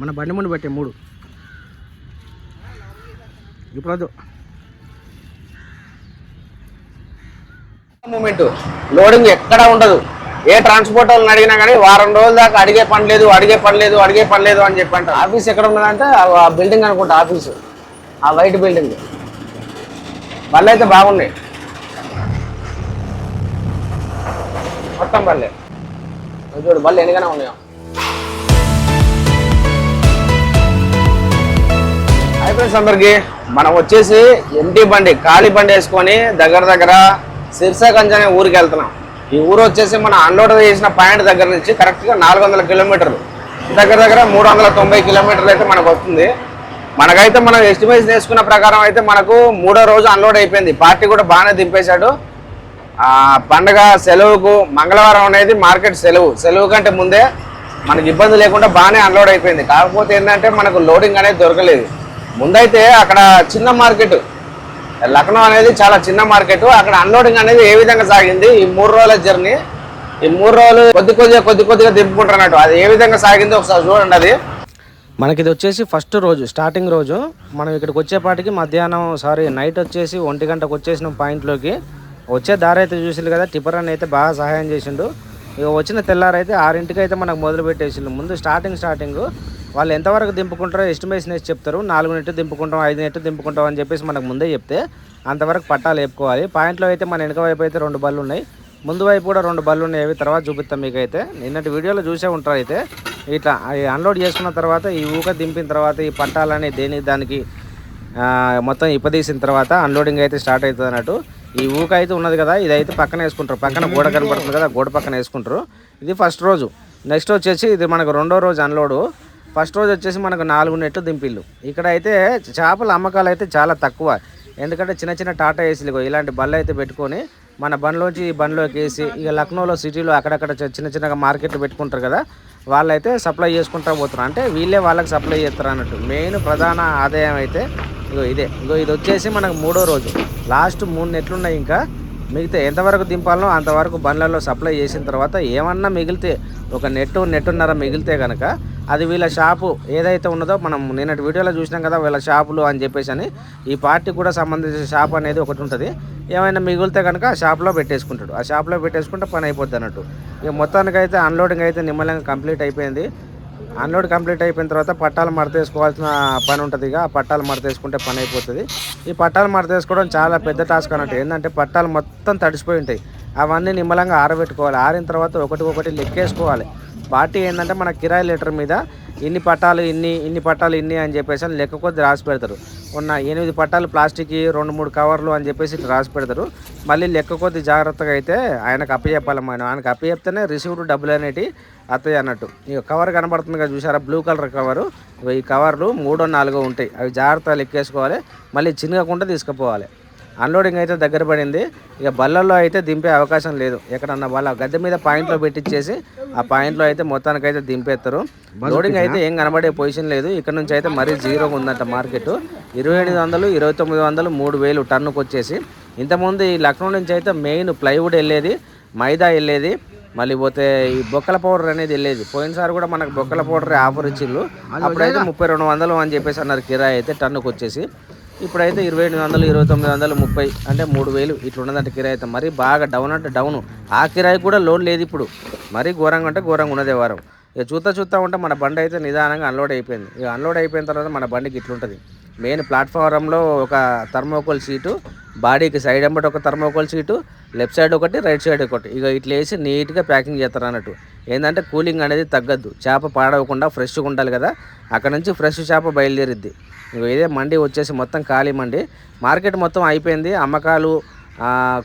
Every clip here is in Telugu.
మన బండి ముందు పెట్టే మూడు. ఇప్పుడు వద్దు. మూమెంట్ లోడింగ్ ఎక్కడ ఉండదు. ఏ ట్రాన్స్పోర్ట్ వాళ్ళని అడిగినా కానీ వారం రోజుల దాకా అడిగే పని లేదు అడిగే పని లేదు అడిగే పని లేదు అని చెప్పి అంటారు. ఆఫీస్ ఎక్కడ ఉన్నదంటే ఆ బిల్డింగ్ అనుకుంటా ఆఫీసు ఆ వైట్ బిల్డింగ్ బళ్ళు అయితే బాగున్నాయి. మొత్తం బల్లే చూడు బళ్ళు ఎన్నికనే ఉన్నాయో. హాయ్ ఫ్రెండ్స్ అందరికీ. మనం వచ్చేసి ఎంటీ బండి ఖాళీ బండి వేసుకొని దగ్గర దగ్గర సిర్సాగంజ్ అనే ఊరికి వెళ్తున్నాం. ఈ ఊరు వచ్చేసి మనం అన్లోడ్ చేసిన పాయింట్ దగ్గర నుంచి కరెక్ట్గా నాలుగు వందల కిలోమీటర్లు. దగ్గర దగ్గర మూడు వందల తొంభై కిలోమీటర్లు అయితే మనకు వస్తుంది. మనకైతే మనం ఎస్టిమేషన్ వేసుకున్న ప్రకారం అయితే మనకు మూడో రోజు అన్లోడ్ అయిపోయింది. పార్టీ కూడా బాగానే దింపేశాడు. ఆ పండగ సెలవుకు మంగళవారం అనేది మార్కెట్ సెలవు. సెలవు కంటే ముందే మనకి ఇబ్బంది లేకుండా బాగానే అన్లోడ్ అయిపోయింది. కాకపోతే ఏంటంటే మనకు లోడింగ్ అనేది దొరకలేదు. ముందైతే అక్కడ చిన్న మార్కెట్. లక్నో అనేది చాలా చిన్న మార్కెట్. అక్కడ అన్లోడింగ్ అనేది ఏ విధంగా సాగింది? ఈ మూడు రోజుల జర్నీ. ఈ మూడు రోజులు కొద్ది కొద్దిగా కొద్ది కొద్దిగా దింపుకుంటున్నట్టు అది ఏ విధంగా సాగిందో ఒకసారి చూడండి అది. మనకి ఇది వచ్చేసి ఫస్ట్ రోజు స్టార్టింగ్ రోజు. మనం ఇక్కడికి వచ్చేపాటికి మధ్యాహ్నం సారీ నైట్ వచ్చేసి ఒంటి గంటకు వచ్చేసిన పాయింట్లోకి వచ్చే దారి అయితే చూసిండు కదా టిప్పర్ అని అయితే బాగా సహాయం చేసిండు. ఇక వచ్చిన తెల్లారైతే ఆరింటికి అయితే మనకు మొదలు పెట్టేసిండు ముందు స్టార్టింగ్ స్టార్టింగ్ వాళ్ళు ఎంతవరకు దింపుకుంటారో ఎస్టిమేషన్ వేసి చెప్తారు. నాలుగు నెట్టు దింపుకుంటాం ఐదు నెట్టు దింపుకుంటాం అని చెప్పేసి మనకు ముందే చెప్తే అంతవరకు పట్టాలు వేపుకోవాలి పాయింట్లో అయితే మన వెనక వైపు అయితే రెండు బళ్ళు ఉన్నాయి. ముందు వైపు కూడా రెండు బళ్ళు ఉన్నాయి. అవి తర్వాత చూపిస్తాం మీకు అయితే నిన్నటి వీడియోలో చూసే ఉంటారు అయితే. ఇట్లా అవి అన్లోడ్ చేసుకున్న తర్వాత ఈ ఊక దింపిన తర్వాత ఈ పట్టాలని దేనికి దానికి మొత్తం ఇప్పదీసిన తర్వాత అన్లోడింగ్ అయితే స్టార్ట్ అవుతుంది అన్నట్టు. ఈ ఊక అయితే ఉన్నది కదా ఇది అయితే పక్కన వేసుకుంటారు. పక్కన గోడ కనబడుతుంది కదా గోడ పక్కన వేసుకుంటారు. ఇది ఫస్ట్ రోజు. నెక్స్ట్ వచ్చేసి ఇది మనకు రెండో రోజు అన్లోడు ఫస్ట్ రోజు వచ్చేసి మనకు నాలుగు నెట్లు దింపిళ్ళు ఇక్కడ అయితే చేపల అమ్మకాలు అయితే చాలా తక్కువ. ఎందుకంటే చిన్న చిన్న టాటా ఏసీలు ఇలాంటి బళ్ళు అయితే పెట్టుకొని మన బండ్లోంచి ఈ బండ్లోకి వేసి ఇక లక్నోలో సిటీలో అక్కడక్కడ చిన్న చిన్నగా మార్కెట్లు పెట్టుకుంటారు కదా వాళ్ళైతే సప్లై చేసుకుంటా పోతారు అంటే వీళ్ళే వాళ్ళకి సప్లై చేస్తారు అన్నట్టు. మెయిన్ ప్రధాన ఆదాయం అయితే ఇగో ఇదే. ఇగో ఇది వచ్చేసి మనకు మూడో రోజు. లాస్ట్ మూడు నెట్లు ఉన్నాయి ఇంకా. మిగితే ఎంతవరకు దింపాలనో అంతవరకు బండ్లలో సప్లై చేసిన తర్వాత ఏమన్నా మిగిలితే ఒక నెట్టు నెట్టున్నర మిగిలితే కనుక అది వీళ్ళ షాపు ఏదైతే ఉన్నదో మనం నిన్నటి వీడియోలో చూసినాం కదా వీళ్ళ షాపులు అని చెప్పేసి అని ఈ పార్టీ కూడా సంబంధించిన షాప్ అనేది ఒకటి ఉంటుంది. ఏమైనా మిగిలితే కనుక ఆ షాప్లో పెట్టేసుకుంటాడు. ఆ షాప్లో పెట్టేసుకుంటే పని అయిపోద్ది అన్నట్టు. ఇక మొత్తానికైతే అన్లోడింగ్ అయితే నిమ్మలంగా కంప్లీట్ అయిపోయింది. అన్లోడ్ కంప్లీట్ అయిపోయిన తర్వాత పట్టాలు మడతేసుకోవాల్సిన పని ఉంటుంది ఇక. ఆ పట్టాలు మడతేసుకుంటే పని అయిపోతుంది. ఈ పట్టాలు మడతేసుకోవడం చాలా పెద్ద టాస్క్ అన్నట్టు. ఏంటంటే పట్టాలు మొత్తం తడిసిపోయి ఉంటాయి. అవన్నీ నిమ్మలంగా ఆరబెట్టుకోవాలి. ఆరిన తర్వాత ఒకటి ఒకటి లెక్కేసుకోవాలి. పార్టీ ఏంటంటే మన కిరాయి లీటర్ మీద ఇన్ని పట్టాలు ఇన్ని ఇన్ని పట్టాలు ఇన్ని అని చెప్పేసి అని లెక్క కొద్ది రాసి పెడతారు. ఉన్న ఎనిమిది పట్టాలు ప్లాస్టిక్ రెండు మూడు కవర్లు అని చెప్పేసి ఇట్లా రాసి పెడతారు. మళ్ళీ లెక్క కొద్ది జాగ్రత్తగా అయితే ఆయనకు అప్పచెప్పాలి మనం ఆయనకు అప్పచెప్తేనే రిసీవ్డ్ డబ్బులు అనేటివి వస్తాయి అన్నట్టు. ఈ కవర్ కనబడుతుంది కదా చూసారా బ్లూ కలర్ కవరు. ఈ కవర్లు మూడో నాలుగో ఉంటాయి. అవి జాగ్రత్తగా లెక్కేసుకోవాలి. మళ్ళీ చిన్నగకుండా తీసుకుపోవాలి. అన్లోడింగ్ అయితే దగ్గర పడింది. ఇక బళ్ళల్లో అయితే దింపే అవకాశం లేదు. ఎక్కడన్నా వాళ్ళ గద్దె మీద పాయింట్లో పెట్టించేసి ఆ పాయింట్లో అయితే మొత్తానికి అయితే దింపేస్తారు లోడింగ్ అయితే ఏం కనబడే పొజిషన్ లేదు. ఇక్కడ నుంచి అయితే మరీ జీరో ఉందంట మార్కెట్ ఇరవై ఎనిమిది వందలు ఇరవై తొమ్మిది వందలు మూడు వేలు టన్నుకు వచ్చేసి. ఇంతకుముందు ఈ లక్నో నుంచి అయితే మెయిన్ ప్లైవుడ్ వెళ్ళేది మైదా వెళ్ళేది మళ్ళీ పోతే ఈ బొక్కల పౌడర్ అనేది వెళ్ళేది. పోయినసారి కూడా మనకు బొక్కల పౌడర్ ఆఫర్ ఇచ్చిళ్ళు అప్పుడైతే ముప్పై రెండు వందలు అని చెప్పేసి అన్నారు కిరాయి అయితే టన్నుకు వచ్చేసి. ఇప్పుడైతే ఇరవై ఎనిమిది వందలు ఇరవై తొమ్మిది వందలు ముప్పై అంటే మూడు వేలు ఇట్లా ఉన్నదంటే కిరాయి అయితే. మరీ బాగా డౌన్ అంటే డౌన్ ఆ కిరాయి కూడా లోన్ లేదు ఇప్పుడు. మరీ ఘోరంగా అంటే ఘోరంగా ఉన్నదే వారం. ఇక చూస్తా చూస్తా ఉంటే మన బండి అయితే నిదానంగా అన్లోడ్ అయిపోయింది. ఇక అన్లోడ్ అయిపోయిన తర్వాత మన బండికి ఇట్లుంటుంది. మెయిన్ ప్లాట్ఫారంలో ఒక థర్మోకోల్ సీటు బాడీకి సైడ్ ఎంబటి ఒక థర్మోకోల్ సీటు లెఫ్ట్ సైడ్ ఒకటి రైట్ సైడ్ ఒకటి. ఇక ఇట్లా వేసి నీట్గా ప్యాకింగ్ చేస్తారు అన్నట్టు. ఏంటంటే కూలింగ్ అనేది తగ్గద్దు. చేప పాడవకుండా ఫ్రెష్గా ఉండాలి కదా. అక్కడ నుంచి ఫ్రెష్ చేప బయలుదేరిద్ది. ఇక ఇదే మండి వచ్చేసి మొత్తం ఖాళీ మండి. మార్కెట్ మొత్తం అయిపోయింది. అమ్మకాలు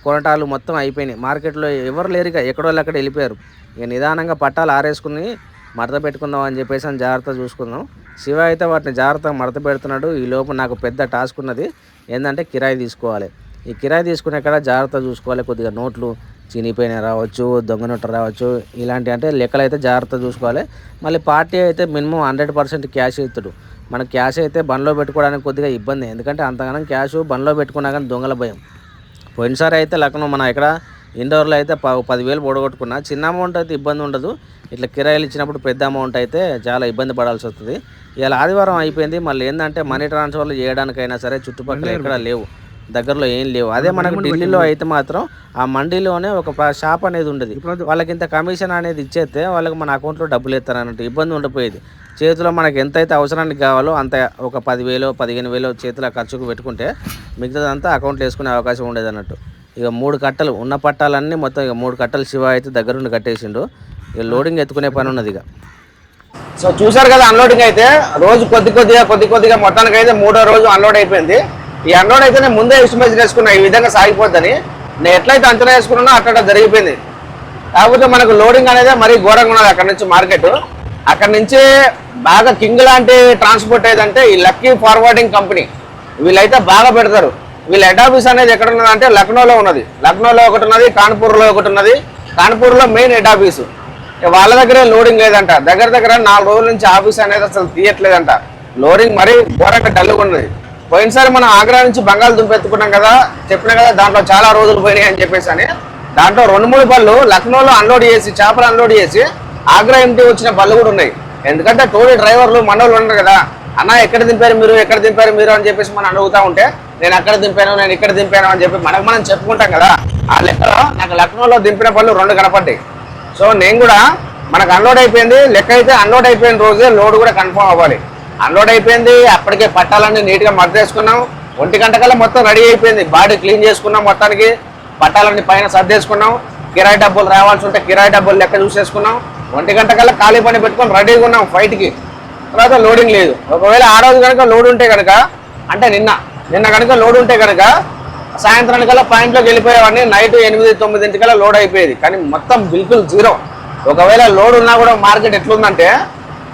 కొనటాలు మొత్తం అయిపోయినాయి. మార్కెట్లో ఎవరు లేరుగా ఎక్కడో వాళ్ళు అక్కడ వెళ్ళిపోయారు. ఇక నిదానంగా పట్టాలు ఆరేసుకుని మడత పెట్టుకుందాం అని చెప్పేసి అని జాగ్రత్త చూసుకుందాం. శివ అయితే వాటిని జాగ్రత్తగా మడత పెడుతున్నాడు. ఈ లోపు నాకు పెద్ద టాస్క్ ఉన్నది. ఏంటంటే కిరాయి తీసుకోవాలి. ఈ కిరాయి తీసుకునే కాడ జాగ్రత్త చూసుకోవాలి కొద్దిగా నోట్లు చినిపోయినవి రావచ్చు దొంగ నోట్లు రావచ్చు ఇలాంటి అంటే లెక్కలు అయితే జాగ్రత్త చూసుకోవాలి. మళ్ళీ పార్టీ అయితే మినిమం హండ్రెడ్ పర్సెంట్ క్యాష్ ఇస్తాడు మన క్యాష్ అయితే బండ్లో పెట్టుకోవడానికి కొద్దిగా ఇబ్బంది. ఎందుకంటే అంతగానం క్యాష్ బండ్లో పెట్టుకున్నా కానీ దొంగల భయం. పోయినసారి అయితే లక్నో మన ఇక్కడ ఇండోర్లో అయితే ప పదివేలు పొడగొట్టుకున్నా. చిన్న అమౌంట్ అయితే ఇబ్బంది ఉండదు. ఇట్లా కిరాయిలు ఇచ్చినప్పుడు పెద్ద అమౌంట్ అయితే చాలా ఇబ్బంది పడాల్సి వస్తుంది. ఇలా ఆదివారం అయిపోయింది. మళ్ళీ ఏంటంటే మనీ ట్రాన్స్ఫర్లు చేయడానికైనా సరే చుట్టుపక్కల ఎక్కడ లేవు. దగ్గరలో ఏం లేవు. అదే మనకు ఢిల్లీలో అయితే మాత్రం ఆ మండీలోనే ఒక షాప్ అనేది ఉండేది. వాళ్ళకి ఇంత కమిషన్ అనేది ఇచ్చేస్తే వాళ్ళకి మన అకౌంట్లో డబ్బులు ఇస్తారు అన్నట్టు ఇబ్బంది ఉండిపోయేది. చేతిలో మనకి ఎంతైతే అవసరానికి కావాలో అంత ఒక పదివేలు పదిహేను వేలు చేతిలో ఖర్చుకు పెట్టుకుంటే మిగతాదంతా అకౌంట్లో వేసుకునే అవకాశం ఉండేది అన్నట్టు. ఇక మూడు కట్టలు ఉన్న పట్టాలన్నీ మొత్తం ఇక మూడు కట్టలు శివ అయితే దగ్గరుండి కట్టేసిండు. ఇక లోడింగ్ ఎత్తుకునే పని ఉన్నది ఇక. సో చూసారు కదా అన్లోడింగ్ అయితే. రోజు కొద్ది కొద్దిగా కొద్ది కొద్దిగా మొత్తానికి అయితే మూడో రోజు అన్లోడ్ అయిపోయింది. ఈ అన్లోడ్ అయితే నేను ముందే ఎస్టిమేషన్ వేసుకున్నా ఈ విధంగా సాగిపోద్దని. నేను ఎట్లయితే అంచనా వేసుకున్నానో అట్లా జరిగిపోయింది. కాకపోతే మనకు లోడింగ్ అనేది మరీ ఘోరంగా ఉన్నది అక్కడ నుంచి మార్కెట్ అక్కడ నుంచి బాగా కింగ్ లాంటి ట్రాన్స్పోర్ట్ ఏదంటే ఈ లక్కీ ఫార్వర్డింగ్ కంపెనీ వీళ్ళైతే బాగా పెడతారు. వీళ్ళ హెడ్ ఆఫీస్ అనేది ఎక్కడ ఉన్నదంటే లక్నోలో ఉన్నది. లక్నోలో ఒకటి ఉన్నది కాన్పూర్లో ఒకటి ఉన్నది. కాన్పూర్లో మెయిన్ హెడ్ ఆఫీసు వాళ్ళ దగ్గరే లోడింగ్ లేదంట. దగ్గర దగ్గర నాలుగు రోజుల నుంచి ఆఫీస్ అనేది అసలు తీయట్లేదంట. లోడింగ్ మరీ ఘోరంగా డల్లుగా ఉన్నది. పోయినసారి మనం ఆగ్రా నుంచి బంగాళదుంప ఎత్తుకున్నాం కదా చెప్పిన కదా దాంట్లో చాలా రోజులు పోయినాయి అని చెప్పేసి అని దాంట్లో రెండు మూడు పళ్ళు లక్నోలో అన్లోడ్ చేసి చేపలు అన్లోడ్ చేసి ఆగ్రా ఎంటీ వచ్చిన బళ్ళు కూడా ఉన్నాయి. ఎందుకంటే టోలీ డ్రైవర్లు మనోళ్ళు ఉన్నారు కదా. అన్న ఎక్కడ దింపారు మీరు ఎక్కడ దింపారు మీరు అని చెప్పేసి మనం అడుగుతా ఉంటే నేను అక్కడ దింపాను నేను ఇక్కడ దింపాను అని చెప్పి మనకు మనం చెప్పుకుంటాం కదా. ఆ లెక్కలో నాకు లక్నోలో దింపిన పళ్ళు రెండు కనపడ్డాయి. సో నేను కూడా మనకు అన్లోడ్ అయిపోయింది లెక్క అయితే అన్లోడ్ అయిపోయిన రోజే లోడ్ కూడా కన్ఫర్మ్ అవ్వాలి. అన్లోడ్ అయిపోయింది అప్పటికే పట్టాలన్నీ నీట్గా మర్దేసుకున్నాం ఒంటి గంట కల్లా మొత్తం రెడీ అయిపోయింది. బాడీ క్లీన్ చేసుకున్నాం మొత్తానికి. పట్టాలన్నీ పైన సర్దేసుకున్నాం. కిరాయి డబ్బులు రావాల్సి ఉంటే కిరాయి డబ్బులు లెక్క చూసేసుకున్నాం. ఒంటి గంట కల్లా ఖాళీ పని పెట్టుకొని రెడీగా ఉన్నాం ఫైట్కి. తర్వాత లోడింగ్ లేదు. ఒకవేళ ఆ రోజు కనుక లోడ్ ఉంటే కనుక అంటే నిన్న నిన్న కనుక లోడ్ ఉంటే కనుక సాయంత్రానికల్లా పాయింట్లోకి వెళ్ళిపోయేవాడిని. నైట్ ఎనిమిది తొమ్మిదింటికల్లా లోడ్ అయిపోయేది. కానీ మొత్తం బిల్కుల్ జీరో. ఒకవేళ లోడ్ ఉన్నా కూడా మార్కెట్ ఎట్లుందంటే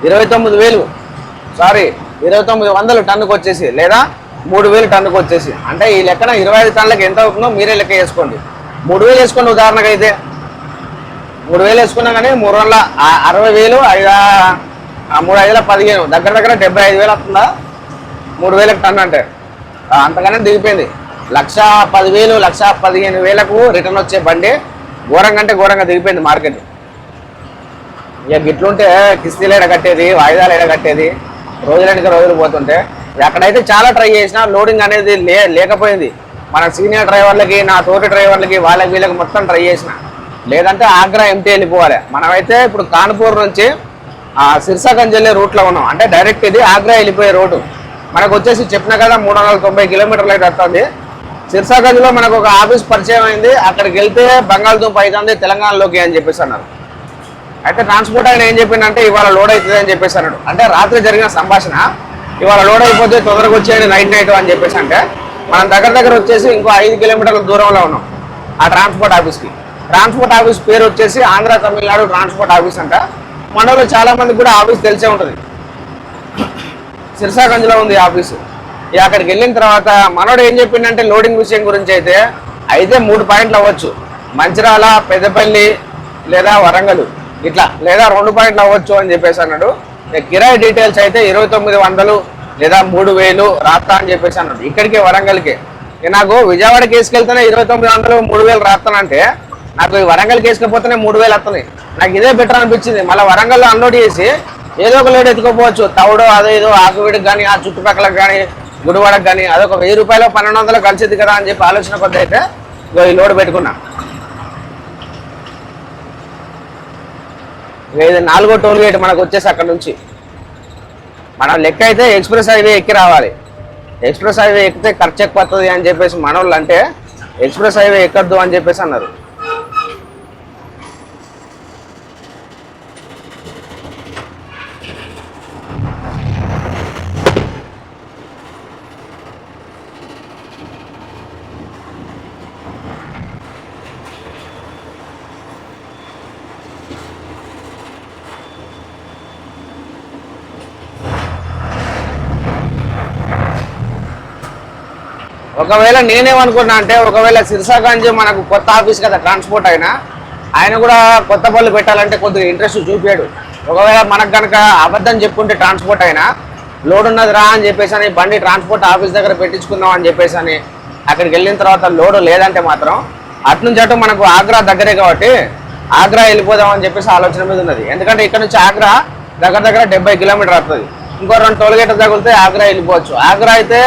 ఇరవై తొమ్మిది వేలు. సారీ ఇరవై తొమ్మిది వందలు టన్నుకు వచ్చేసి లేదా మూడు వేలు టన్నుకు వచ్చేసి. అంటే ఈ లెక్కన ఇరవై ఐదు టన్నులకు ఎంత అవుతుందో మీరే లెక్క వేసుకోండి మూడు వేలు వేసుకోండి ఉదాహరణకు అయితే మూడు వేలు వేసుకున్నా కానీ మూడు వందల అరవై వేలు ఐదు మూడు ఐదుల పదిహేను దగ్గర దగ్గర డెబ్బై ఐదు వేలు వస్తుందా మూడు వేలకు టన్ను అంటే. అంతగానే దిగిపోయింది. లక్ష పదివేలు లక్ష పదిహేను వేలకు రిటర్న్ వచ్చే బండి ఘోరంగా అంటే ఘోరంగా దిగిపోయింది మార్కెట్. ఇక గిట్లుంటే కిస్తీలు ఎడ కట్టేది వాయిదాలు ఎడ కట్టేది రోజులకి రోజులు పోతుంటే అక్కడైతే చాలా ట్రై చేసినా లోడింగ్ అనేది లే లేకపోయింది. మన సీనియర్ డ్రైవర్లకి నా తోటి డ్రైవర్లకి వాళ్ళకి వీళ్ళకి మొత్తం ట్రై చేసిన. లేదంటే ఆగ్రా ఎంటీ వెళ్ళిపోవాలి. మనమైతే ఇప్పుడు కాన్పూర్ నుంచి ఆ సిర్సాగంజ్ వెళ్ళే రూట్లో ఉన్నాం. అంటే డైరెక్ట్ ఇది ఆగ్రా వెళ్ళిపోయే రోడ్డు మనకు వచ్చేసి చెప్పిన కదా మూడు వందల తొంభై కిలోమీటర్లు అయితే వస్తుంది. సిర్సాగంజ్లో మనకు ఒక ఆఫీస్ పరిచయం అయింది. అక్కడికి వెళ్తే బంగాళదుంప అవుతుంది తెలంగాణలోకి అని చెప్పేసి అన్నారు. అయితే ట్రాన్స్పోర్ట్ ఆయన ఏం చెప్పిందంటే ఇవాళ లోడ్ అవుతుంది అని చెప్పేసి అన్నాడు. అంటే రాత్రి జరిగిన సంభాషణ ఇవాళ లోడ్ అయిపోతే తొందరగా వచ్చేయండి నైట్ నైట్ అని చెప్పేసి అంటే మనం దగ్గర దగ్గర వచ్చేసి ఇంకో ఐదు కిలోమీటర్ల దూరంలో ఉన్నాం ఆ ట్రాన్స్పోర్ట్ ఆఫీస్కి ట్రాన్స్పోర్ట్ ఆఫీస్ పేరు వచ్చేసి ఆంధ్ర తమిళనాడు ట్రాన్స్పోర్ట్ ఆఫీస్ అంట. మనలో చాలా మందికి కూడా ఆఫీస్ తెలిసే ఉంటుంది. సిర్సాగంజ్లో ఉంది ఈ ఆఫీసు ఇక అక్కడికి వెళ్ళిన తర్వాత మనోడు ఏం చెప్పిండంటే లోడింగ్ విషయం గురించి అయితే అయితే మూడు పాయింట్లు అవ్వచ్చు. మంచిరాల పెద్దపల్లి లేదా వరంగల్. ఇట్లా లేదా రెండు పాయింట్లు అవ్వచ్చు అని చెప్పేసి అన్నాడు. కిరాయి డీటెయిల్స్ అయితే ఇరవై తొమ్మిది వందలు లేదా మూడు వేలు రాస్తా అని చెప్పేసి అన్నాడు. ఇక్కడికి వరంగల్కి. నాకు విజయవాడ కేసుకి ఇరవై తొమ్మిది వందలు మూడు వేలు రాస్తానంటే నాకు ఈ వరంగల్ కేసుకపోతేనే మూడు వేలు వస్తున్నాయి నాకు ఇదే బెటర్ అనిపించింది. మళ్ళీ వరంగల్లో అన్లోడ్ చేసి ఏదో ఒక లోడ్ ఎత్తుకోపోవచ్చు. తవుడు అదే ఏదో ఆకువీడికి కానీ ఆ చుట్టుపక్కలకు కానీ గుడివాడకు కానీ అదొక వెయ్యి రూపాయలు పన్నెండు వందలు కలిసిద్ది కదా అని చెప్పి ఆలోచన కొద్ది అయితే ఇగో ఈ లోడ్ పెట్టుకున్నా. లేదు నాలుగో టోల్ గేట్ మనకు వచ్చేసి అక్కడ నుంచి. మనం లెక్క అయితే ఎక్స్ప్రెస్ హైవే ఎక్కి రావాలి. ఎక్స్ప్రెస్ హైవే ఎక్కితే ఖర్చు ఎక్కువ అని చెప్పేసి మనోళ్ళు అంటే ఎక్స్ప్రెస్ హైవే ఎక్కద్దు అని చెప్పేసి అన్నారు. ఒకవేళ నేనేమనుకున్నా అంటే ఒకవేళ సిరిసాగంజ్ మనకు కొత్త ఆఫీస్ కదా ట్రాన్స్పోర్ట్ అయినా ఆయన కూడా కొత్త పనులు పెట్టాలంటే కొద్దిగా ఇంట్రెస్ట్ చూపాడు. ఒకవేళ మనకు కనుక అబద్ధం చెప్పుకుంటే ట్రాన్స్పోర్ట్ అయినా లోడ్ ఉన్నది రా అని చెప్పేసి అని బండి ట్రాన్స్పోర్ట్ ఆఫీస్ దగ్గర పెట్టించుకుందాం అని చెప్పేసి అని అక్కడికి వెళ్ళిన తర్వాత లోడ్ లేదంటే మాత్రం అటు నుంచి అటు మనకు ఆగ్రా దగ్గరే కాబట్టి ఆగ్రా వెళ్ళిపోదాం అని చెప్పేసి ఆలోచన మీద ఉన్నది. ఎందుకంటే ఇక్కడ నుంచి ఆగ్రా దగ్గర దగ్గర డెబ్బై కిలోమీటర్ వస్తుంది ఇంకో రెండు టోల్ గేట్లు తగిలితే ఆగ్రా వెళ్ళిపోవచ్చు. ఆగ్రా అయితే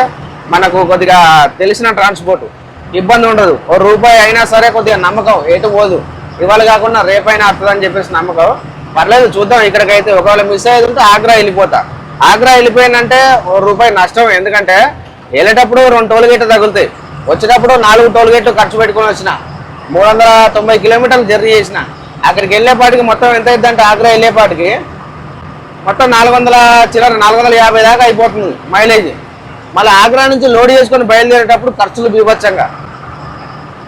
మనకు కొద్దిగా తెలిసిన ట్రాన్స్పోర్ట్ ఇబ్బంది ఉండదు. ఓ రూపాయి అయినా సరే కొద్దిగా నమ్మకం ఎటు పోదు. ఇవాళ కాకుండా రేపైనా వస్తుందని చెప్పేసి నమ్మకం. పర్లేదు చూద్దాం. ఇక్కడికైతే ఒకవేళ మిస్ అయ్యేది ఉంటే ఆగ్రా వెళ్ళిపోతా. ఆగ్రా వెళ్ళిపోయినంటే ఓ రూపాయి నష్టం. ఎందుకంటే వెళ్ళేటప్పుడు రెండు టోల్ గేట్లు తగులుతాయి. వచ్చేటప్పుడు నాలుగు టోల్ గేట్లు ఖర్చు పెట్టుకొని వచ్చిన. మూడు వందల తొంభై కిలోమీటర్లు జర్నీ చేసిన. అక్కడికి వెళ్ళేపాటికి మొత్తం ఎంత అవుతుందంటే ఆగ్రా వెళ్ళేపాటికి మొత్తం నాలుగు వందల చిల్లర నాలుగు వందల యాభై దాకా అయిపోతుంది మైలేజ్. మళ్ళీ ఆగ్రా నుంచి లోడ్ చేసుకొని బయలుదేరేటప్పుడు ఖర్చులు బీభత్సంగా.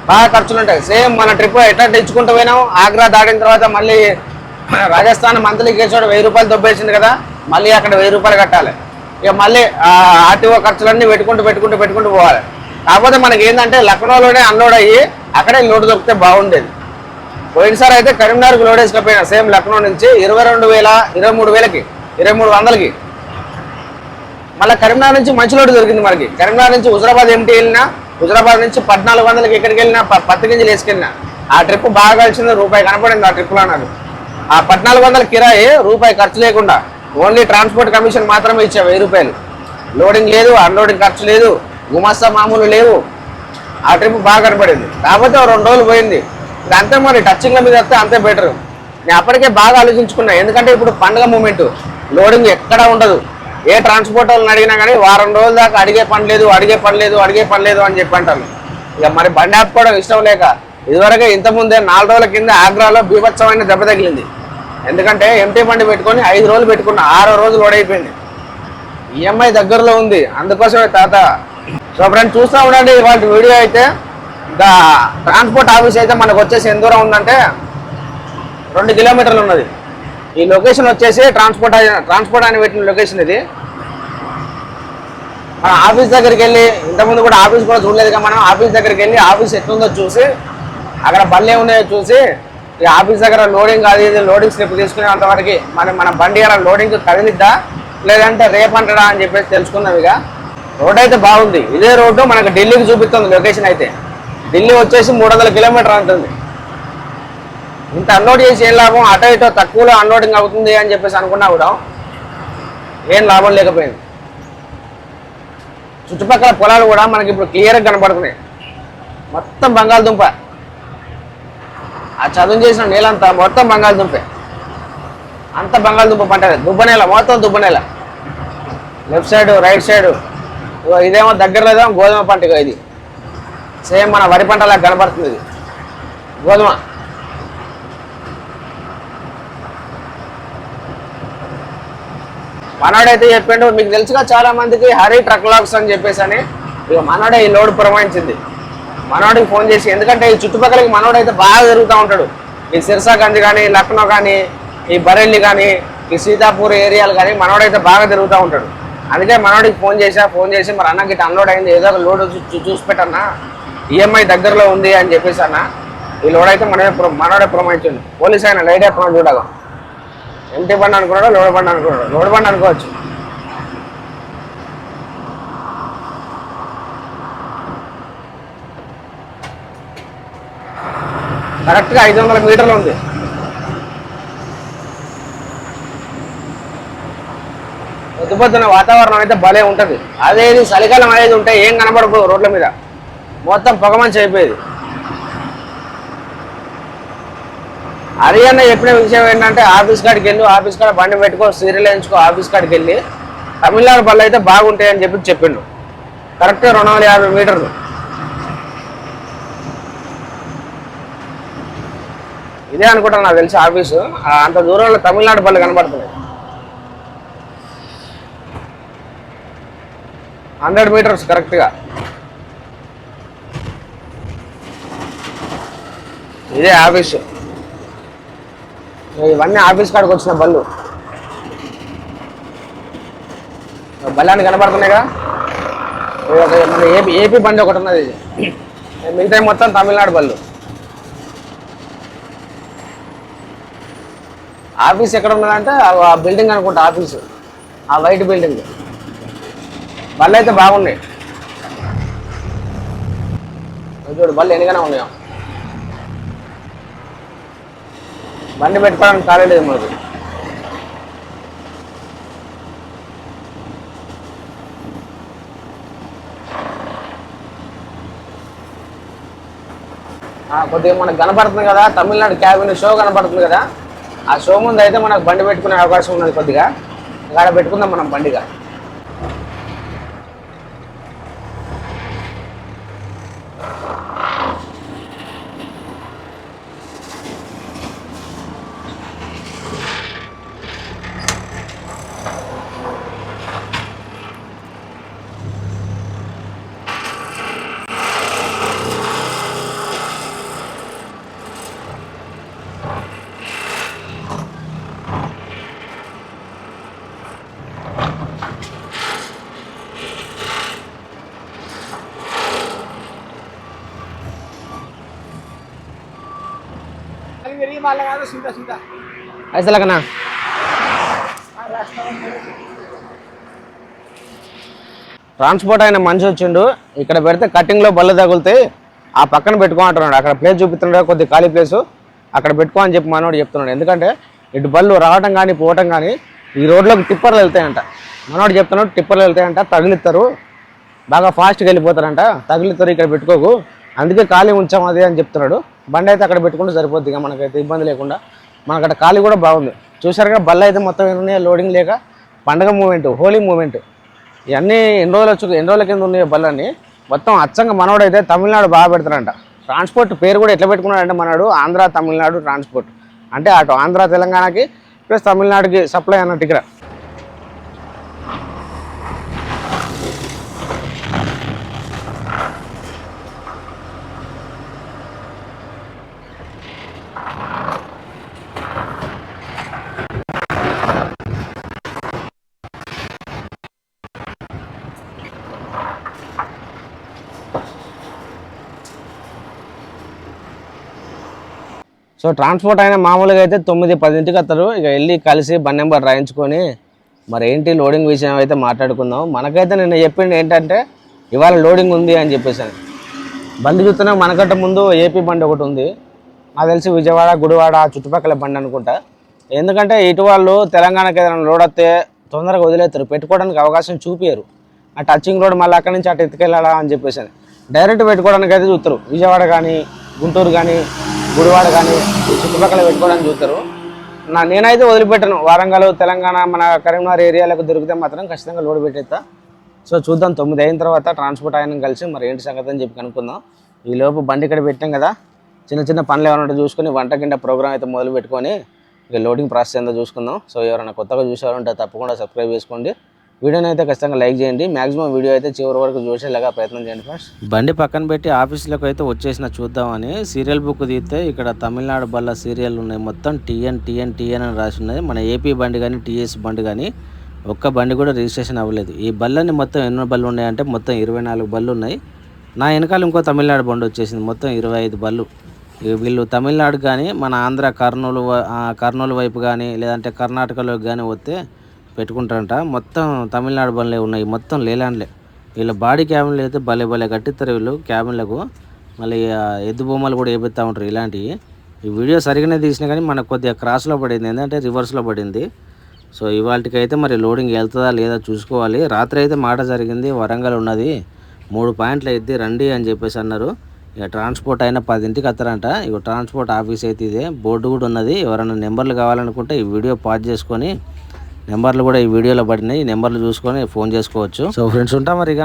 బాగా ఖర్చులు ఉంటాయి. సేమ్ మన ట్రిప్ ఎట్లా తెచ్చుకుంటూ పోయినాం ఆగ్రా దాటిన తర్వాత మళ్ళీ రాజస్థాన్ మంత్లీ కేసుడు వెయ్యి రూపాయలు దొబ్బేసింది కదా మళ్ళీ అక్కడ వెయ్యి రూపాయలు కట్టాలి. ఇక మళ్ళీ ఆర్టీఓ ఖర్చులన్నీ పెట్టుకుంటూ పెట్టుకుంటూ పెట్టుకుంటూ పోవాలి. కాకపోతే మనకి ఏంటంటే లక్నోలోనే అన్లోడ్ అయ్యి అక్కడే లోడ్ దొరికితే బాగుండేది. పోయినసారి అయితే కరీంనగర్కి లోడ్ వేసుకపోయినా సేమ్ లక్నో నుంచి ఇరవై రెండు వేల ఇరవై మూడు వేలకి ఇరవై మూడు వందలకి మళ్ళీ కరీంనగర్ నుంచి మంచి లోడ్ దొరికింది మనకి. కరీంనగర్ నుంచి హుజరాబాద్ ఎంటీ వెళ్ళినా హుజరాబాద్ నుంచి పద్నాలుగు వందలకి ఎక్కడికి వెళ్ళినా పత్తి గింజలు వేసుకెళ్ళినా ఆ ట్రిప్ బాగా కలిసింది రూపాయి కనపడింది ఆ ట్రిప్లో నాకు. ఆ పద్నాలుగు వందల కిరాయి రూపాయి ఖర్చు లేకుండా ఓన్లీ ట్రాన్స్పోర్ట్ కమిషన్ మాత్రమే ఇచ్చా వెయ్యి రూపాయలు. లోడింగ్ లేదు అన్లోడింగ్ ఖర్చు లేదు గుమస్తా మామూలు లేవు. ఆ ట్రిప్ బాగా కనపడింది. కాకపోతే రెండు రోజులు పోయింది. అంతే మరి టచింగ్ల మీద వస్తే అంతే బెటర్ నేను అప్పటికే బాగా ఆలోచించుకున్నా. ఎందుకంటే ఇప్పుడు పండుగ మూమెంట్ లోడింగ్ ఎక్కడా ఉండదు. ఏ ట్రాన్స్పోర్ట్ వాళ్ళని అడిగినా కానీ వారం రోజుల దాకా అడిగే పని లేదు అడిగే పని లేదు అడిగే పని లేదు అని చెప్పి అంటారు. ఇక మరి బండి ఆపుకోవడం ఇష్టం లేక ఇదివరకే ఇంతకుముందే నాలుగు రోజుల కింద ఆగ్రాలో బీభత్సమైన దెబ్బ తగిలింది. ఎందుకంటే ఎంటీ బండి పెట్టుకొని ఐదు రోజులు పెట్టుకున్న ఆరో రోజులు ఓడైపోయింది అయిపోయింది. ఈఎంఐ దగ్గరలో ఉంది. అందుకోసమే తాత. సో ఫ్రెండ్ చూస్తూ ఉండండి ఇవాళ వీడియో అయితే. ఇంకా ట్రాన్స్పోర్ట్ ఆఫీస్ అయితే మనకు వచ్చేసి ఎంత దూరం ఉందంటే రెండు కిలోమీటర్లు ఉన్నది. ఈ లొకేషన్ వచ్చేసి ట్రాన్స్పోర్ట్ ట్రాన్స్పోర్ట్ అని పెట్టిన లొకేషన్ ఇది. ఆఫీస్ దగ్గరికి వెళ్ళి ఇంతకుముందు కూడా ఆఫీస్ కూడా చూడలేదుగా మనం ఆఫీస్ దగ్గరికి వెళ్ళి ఆఫీస్ ఎట్లుందో చూసి అక్కడ బళ్ళు ఉన్నాయో చూసి ఈ ఆఫీస్ దగ్గర లోడింగ్ అది ఇది లోడింగ్ స్లిప్ తీసుకునేంత వరకు మన మన బండి అలా లోడింగ్ కదిలిద్దా లేదంటే రేపంటడా అని చెప్పేసి తెలుసుకున్నాం ఇక. రోడ్ అయితే బాగుంది. ఇదే రోడ్డు మనకు ఢిల్లీకి చూపిస్తుంది లొకేషన్ అయితే. ఢిల్లీ వచ్చేసి మూడు వందల కిలోమీటర్ అంటుంది. ఇంత అన్లోడ్ చేసి ఏం లాభం? అటో ఇటో తక్కువలో అన్లోడింగ్ అవుతుంది అని చెప్పేసి అనుకున్నా కూడా ఏం లాభం లేకపోయింది. చుట్టుపక్కల పొలాలు కూడా మనకి ఇప్పుడు క్లియర్గా కనబడుతున్నాయి. మొత్తం బంగాళదుంప. ఆ చదువు చేసిన నేలంతా మొత్తం బంగాళదుంపే. అంత బంగాళదుంప పంట దుబ్బనేల మొత్తం దుబ్బనేల లెఫ్ట్ సైడ్ రైట్ సైడ్. ఇదేమో దగ్గరలో ఏదేమో గోధుమ పంట ఇది. సేమ్ మన వరి పంటలా కనపడుతుంది ఇది. గోధుమ. మనోడైతే చెప్పిండు మీకు తెలుసుగా చాలా మందికి హరి ట్రక్ లాక్స్ అని చెప్పేసి అని ఇక మనోడే ఈ లోడ్ ప్రమాణించింది మనోడికి ఫోన్ చేసి ఎందుకంటే ఈ చుట్టుపక్కలకి మనోడైతే బాగా తిరుగుతూ ఉంటాడు. ఈ సిర్సాగంజ్ కానీ లక్నో కానీ ఈ బరెల్లి కానీ ఈ సీతాపూర్ ఏరియాలు కానీ మనోడైతే బాగా తిరుగుతూ ఉంటాడు. అందుకే మనోడికి ఫోన్ చేసా ఫోన్ చేసి మరి అన్నకి ఇట్లా అన్లోడ్ అయింది ఏదో ఒక లోడ్ చూ- చూసి పెట్టన్నా. ఈఎంఐ దగ్గరలో ఉంది అని చెప్పేసి అన్న ఈ లోడ్ అయితే మనమే మనోడే ప్రమాణించండి పోలీస్ ఆయన లైట్ ఎప్పుడు చూడగా ఎంటీ బండి అనుకున్నాడు లోడ్ బండి అనుకున్నాడు. లోడ్ బండి అనుకోవచ్చు. కరెక్ట్గా ఐదు వందల మీటర్లు ఉంది. పొద్దుపొద్దున వాతావరణం అయితే భలే ఉంటుంది. అదే ఇది చలికాలం అనేది ఉంటే ఏం కనబడకపోదు రోడ్ల మీద. మొత్తం పొగమంచి అయిపోయేది. హరియాణ చెప్పిన విషయం ఏంటంటే ఆఫీస్ కాడికి వెళ్ళి ఆఫీస్ కాడ బండి పెట్టుకో సీరియల్ వేయించుకో ఆఫీస్ కాడికి వెళ్ళి తమిళనాడు బళ్ళు అయితే బాగుంటాయని చెప్పి చెప్పిండు. కరెక్ట్గా రెండు వందల యాభై మీటర్లు. ఇదే అనుకుంటా నాకు తెలిసి ఆఫీసు. అంత దూరంలో తమిళనాడు బళ్ళు కనబడుతున్నాయి. హండ్రెడ్ మీటర్స్ కరెక్ట్గా ఇదే ఆఫీసు. ఇవన్నీ ఆఫీస్ కాడికి వచ్చిన బళ్ళు. బళ్ళాన్ని కనబడుతున్నాయి కదా? ఒక మన ఏపీ ఏపీ బండి ఒకటి ఉన్నది ఇది. మిగతా మొత్తం తమిళనాడు బళ్ళు. ఆఫీస్ ఎక్కడ ఉన్నదంటే ఆ- బిల్డింగ్ అనుకుంటా ఆఫీసు. ఆ వైట్ బిల్డింగ్. బళ్ళు అయితే బాగున్నాయి. చూడు బళ్ళు ఎన్నిగానే ఉన్నాయో. బండి పెట్టుకోవడానికి ఖాళీ లేదు మనకు ఆ, కొద్దిగా మనకు కనపడుతుంది కదా తమిళనాడు క్యాబిన్ షో కనపడుతుంది కదా. ఆ షో ముందు అయితే మనకు బండి పెట్టుకునే అవకాశం ఉన్నది కొద్దిగా. ఇక్కడ పెట్టుకుందాం మనం బండిగా. అయితే లగనా ట్రాన్స్పోర్ట్ అయిన మనిషి వచ్చిండు ఇక్కడ పెడితే కటింగ్లో బళ్ళు తగులుతాయి ఆ పక్కన పెట్టుకో అంటున్నాడు అక్కడ ప్లేస్ చూపిస్తున్నాడు కొద్ది ఖాళీ ప్లేస్ అక్కడ పెట్టుకో అని చెప్పి మనోడు చెప్తున్నాడు. ఎందుకంటే ఇటు బళ్ళు రావడం కానీ పోవటం కానీ ఈ రోడ్లోకి టిప్పర్లు వెళ్తాయంట. మనోడు చెప్తున్నాడు టిప్పర్లు వెళ్తాయంట తగిలిస్తారు బాగా ఫాస్ట్గా వెళ్ళిపోతారంట. తగిలిస్తారు ఇక్కడ పెట్టుకోకు. అందుకే ఖాళీ ఉంచాం అది అని చెప్తున్నాడు. బండి అయితే అక్కడ పెట్టుకుంటే సరిపోద్ది ఇక మనకైతే ఇబ్బంది లేకుండా. మనకు అక్కడ ఖాళీ కూడా బాగుంది. చూసారుగా బళ్ళు అయితే మొత్తం ఉన్నాయి లోడింగ్ లేక పండగ మూమెంట్ హోలీ మూమెంట్ ఇవన్నీ ఎన్ని రోజులు వచ్చి ఎన్ని రోజుల కింద ఉన్నాయి బళ్ళని మొత్తం అచ్చంగా మనోడైతే తమిళనాడు బాగా పెడతారంట ట్రాన్స్పోర్ట్ పేరు కూడా ఎట్లా పెట్టుకున్నాడంటే మనడు ఆంధ్ర తమిళనాడు ట్రాన్స్పోర్ట్ అంటే అటు ఆంధ్ర తెలంగాణకి ప్లస్ తమిళనాడుకి సప్లై అన్నట్టు ఇక్కడ. సో ట్రాన్స్పోర్ట్ అయినా మామూలుగా అయితే తొమ్మిది పదింటికి వస్తారు. ఇక వెళ్ళి కలిసి బండి నెంబర్ రాయించుకొని మరి ఏంటి లోడింగ్ విషయం అయితే మాట్లాడుకుందాం. మనకైతే నిన్న చెప్పింది ఏంటంటే ఇవాళ లోడింగ్ ఉంది అని చెప్పేసాను బండి చూస్తున్నా మనకంటే ముందు ఏపీ బండి ఒకటి ఉంది. నాకు తెలిసి విజయవాడ గుడివాడ చుట్టుపక్కల బండి అనుకుంటా. ఎందుకంటే ఇటు వాళ్ళు తెలంగాణకి ఏదైనా లోడ్ వస్తే తొందరగా వదిలేస్తారు. పెట్టుకోవడానికి అవకాశం చూపించరు ఆ టచింగ్ రోడ్ మళ్ళీ అక్కడి నుంచి అటు ఎత్తుకెళ్ళాలా అని చెప్పేసి డైరెక్ట్ పెట్టుకోవడానికి అయితే చూస్తారు. విజయవాడ కానీ గుంటూరు కానీ గుడివాడ కానీ చుట్టుపక్కల పెట్టుకోవడానికి చూస్తారు. నా నేనైతే వదిలిపెట్టను. వారంగల్ తెలంగాణ మన కరీంనగర్ ఏరియాలకు దొరికితే మాత్రం ఖచ్చితంగా లోడ్ పెట్టేస్తా. సో చూద్దాం. తొమ్మిది అయిన తర్వాత ట్రాన్స్పోర్ట్ ఆయన కలిసి మరి ఏంటి సంగతి అని చెప్పి కనుక్కుందాం. ఈలోపు బండి ఇక్కడ పెట్టాం కదా. చిన్న చిన్న పనులు ఏమైనా ఉంటే చూసుకొని వంట కింద ప్రోగ్రామ్ అయితే మొదలు పెట్టుకొని ఇక లోడింగ్ ప్రాసెస్ ఏందో చూసుకుందాం. సో ఎవరైనా కొత్తగా చూసేవారంటే తప్పకుండా సబ్స్క్రైబ్ చేసుకోండి. వీడియోని అయితే ఖచ్చితంగా లైక్ చేయండి. మాక్సిమం వీడియో అయితే చివరి వరకు చూసేలాగా ప్రయత్నం చేయండి ఫస్ట్ బండి పక్కన పెట్టి ఆఫీస్లోకి అయితే వచ్చేసిన చూద్దామని సీరియల్ బుక్ తీస్తే ఇక్కడ తమిళనాడు బల్ల సీరియల్ ఉన్నాయి. మొత్తం టీఎన్ టీఎన్ టీఎన్ అని రాసి ఉన్నది. మన ఏపీ బండి కానీ టీఎస్ బండి కానీ ఒక్క బండి కూడా రిజిస్ట్రేషన్ అవ్వలేదు. ఈ బళ్ళని మొత్తం ఎన్నో బళ్ళు ఉన్నాయంటే మొత్తం ఇరవై నాలుగు బళ్ళు ఉన్నాయి. నా వెనకాల ఇంకో తమిళనాడు బండి వచ్చేసింది. మొత్తం ఇరవై ఐదు బళ్ళు. వీళ్ళు తమిళనాడు కానీ మన ఆంధ్ర కర్నూలు కర్నూలు వైపు కానీ లేదంటే కర్ణాటకలోకి కానీ వస్తే పెట్టుకుంటారంట. మొత్తం తమిళనాడు బండ్లే ఉన్నాయి. మొత్తం లేలాండ్లే. వీళ్ళ బాడీ క్యాబిన్లు అయితే భలే భలే కట్టిస్తారు వీళ్ళు క్యాబిన్లకు మళ్ళీ ఎద్దు బొమ్మలు కూడా వేపిస్తూ ఉంటారు ఇలాంటివి. ఈ వీడియో సరిగానే తీసినా కానీ మనకు కొద్దిగా క్రాస్లో పడింది. ఏంటంటే రివర్స్లో పడింది. సో ఇవాళకైతే మరి లోడింగ్ వెళ్తుందా లేదా చూసుకోవాలి. రాత్రి అయితే మాట జరిగింది. వరంగల్ ఉన్నది. మూడు పాయింట్లు అయితే రండి అని చెప్పేసి అన్నారు. ఇక ట్రాన్స్పోర్ట్ అయినా పదింటికి వస్తారంట. ఇక ట్రాన్స్పోర్ట్ ఆఫీస్ అయితే ఇదే. బోర్డు కూడా ఉన్నది. ఎవరైనా నెంబర్లు కావాలనుకుంటే ఈ వీడియో పాజ్ చేసుకొని నెంబర్లు కూడా ఈ వీడియోలో పడినాయి. ఈ నెంబర్లు చూసుకొని ఫోన్ చేసుకోవచ్చు. సో ఫ్రెండ్స్ ఉంటాం మరి ఇక